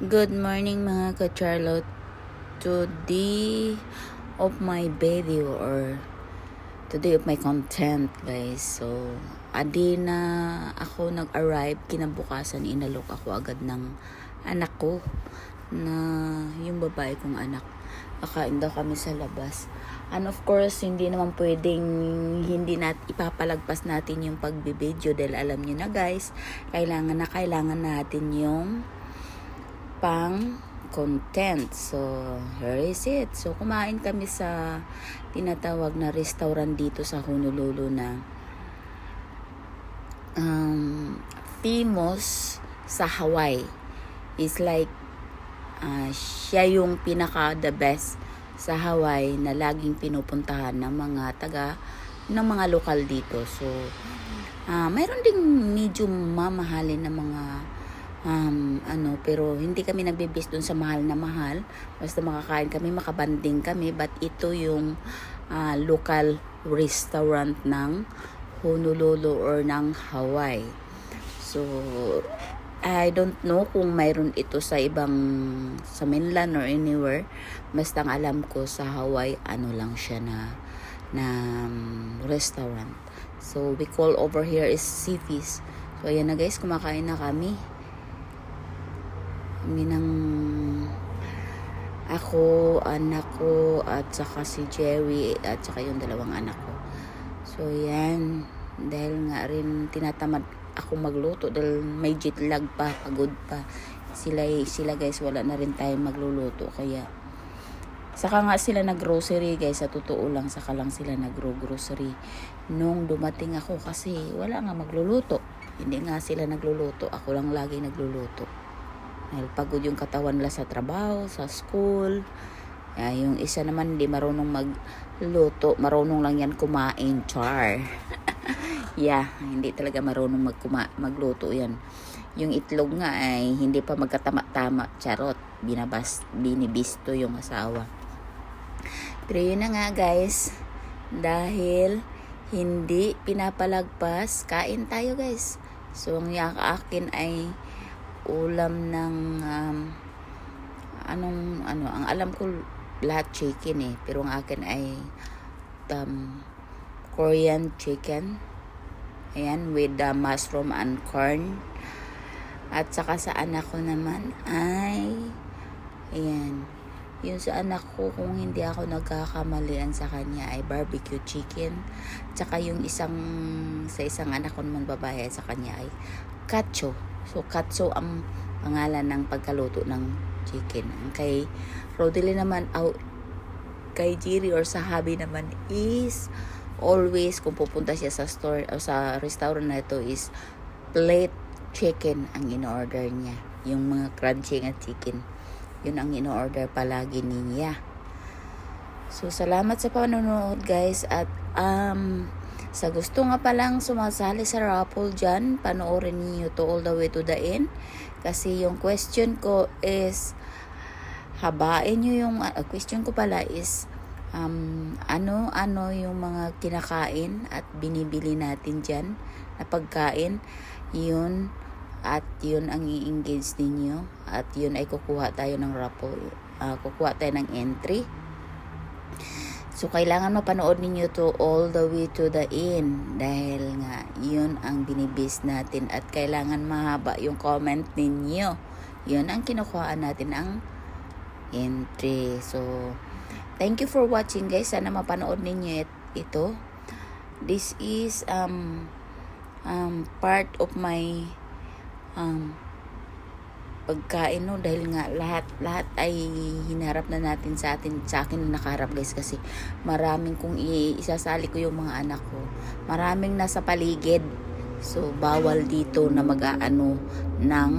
Good morning mga ka-Charlotte. Today of my video or today of my content guys. So, adi na ako nag-arrive kinabukasan inalok ako agad ng anak ko na yung babae kong anak. Kakain daw kami sa labas. And of course, hindi naman pwedeng hindi nat ipapalagpas natin yung pagbibideo dahil alam niyo na guys, kailangan na kailangan natin yung pang content. So, here is it. So, kumain kami sa tinatawag na restaurant dito sa Honolulu na um, famous sa Hawaii. It's like ah, siya yung pinaka the best sa Hawaii na laging pinupuntahan ng mga taga ng mga lokal dito. So, ah mayroon ding medyo mamahalin na mga um, ano, pero hindi kami nagbibis dun sa mahal na mahal. Basta makakain kami, makabanding kami. But ito yung ah, local restaurant ng Honolulu or ng Hawaii. So, I don't know kung mayroon ito sa ibang sa mainland or anywhere. Basta ang alam ko sa Hawaii, ano lang siya na na um, restaurant. So, we call over here is Sifis. So, ayan na guys, kumakain na kami. Kami ng ako, anak ko, at saka si Jerry, at saka yung dalawang anak ko. So, yan. Dahil nga rin tinatamad ako magluto dahil may jet lag pa, pagod pa. Sila, sila guys, wala na rin tayong magluluto. Kaya, saka nga sila nag-grocery guys, sa totoo lang, saka lang sila nag-grocery. Nung dumating ako kasi wala nga magluluto. Hindi nga sila nagluluto, ako lang lagi nagluluto. Dahil pagod yung katawan nila sa trabaho, sa school. Kaya yung isa naman hindi marunong magluto, marunong lang yan kumain, char. yeah, hindi talaga marunong magkuma magluto yan. Yung itlog nga ay hindi pa magkatama-tama, charot. Binabas, binibisto yung asawa. Pero yun na nga guys, dahil hindi pinapalagpas, kain tayo guys. So ang akin ay ulam ng um, anong ano, ang alam ko lahat chicken eh, pero ang akin ay um, Korean chicken. Ayan, with the mushroom and corn. At saka sa anak ko naman ay ayan, yung sa anak ko kung hindi ako nagkakamalian sa kanya ay barbecue chicken. Tsaka yung isang sa isang anak ko naman babae sa kanya ay katso. So katso ang pangalan ng pagkaluto ng chicken. Ang kay Rodely naman au kay Jiri or sa hubby naman is always kung pupunta siya sa store o sa restaurant na ito is plate chicken ang in-order niya. Yung mga crunchy nga chicken. Yun ang in-order palagi niya. So, salamat sa panonood guys at um, sa gusto nga palang sumasali sa raffle dyan, panoorin niyo to all the way to the end. Kasi yung question ko is, habain nyo yung, uh, question ko pala is, um, ano-ano yung mga kinakain at binibili natin dyan na pagkain, yun, at yun ang i-engage ninyo, at yun ay kukuha tayo ng raffle, uh, kukuha tayo ng entry. So, kailangan mapanood ninyo to all the way to the end dahil nga yun ang binibis natin at kailangan mahaba yung comment ninyo. Yun ang kinukuhaan natin ang entry. So, thank you for watching guys. Sana mapanood ninyo it- ito. This is um um part of my um pagkain no dahil nga lahat lahat ay hinarap na natin sa atin sa akin na nakaharap guys kasi maraming kung isasali ko yung mga anak ko maraming nasa paligid so bawal dito na mag-aano ng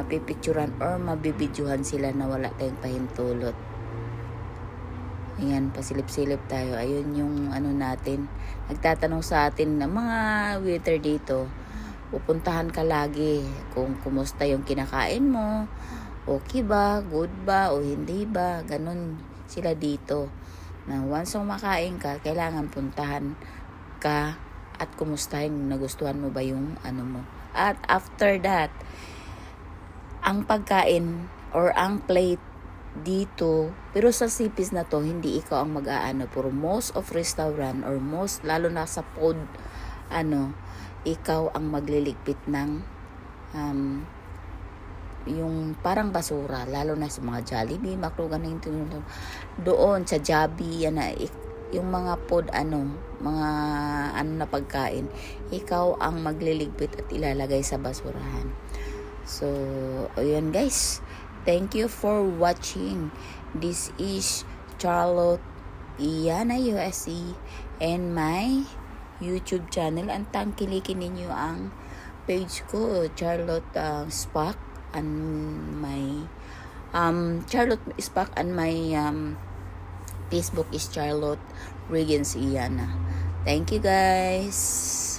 mapipicturan or mabibidyohan sila na wala tayong pahintulot Ayan, pasilip-silip tayo. Ayun yung ano natin. Nagtatanong sa atin ng mga waiter dito pupuntahan ka lagi kung kumusta yung kinakain mo, okay ba, good ba, o hindi ba, ganun sila dito. Na once makain ka, kailangan puntahan ka at kumustahin nagustuhan mo ba yung ano mo. At after that, ang pagkain or ang plate dito, pero sa sipis na to, hindi ikaw ang mag-aano. Pero most of restaurant or most, lalo na sa food, ano, ikaw ang magliligpit ng um, yung parang basura, lalo na sa mga Jollibee, Macro, ganun yung doon sa Jollibee, yan na, yung mga food, ano, mga ano na pagkain, ikaw ang magliligpit at ilalagay sa basurahan. So, ayun guys. Thank you for watching. This is Charlotte Iana USC and my YouTube channel. Ang tangkilikin ninyo ang page ko, Charlotte uh, Spark and my um Charlotte Spark and my um Facebook is Charlotte Regens Iana. Thank you guys.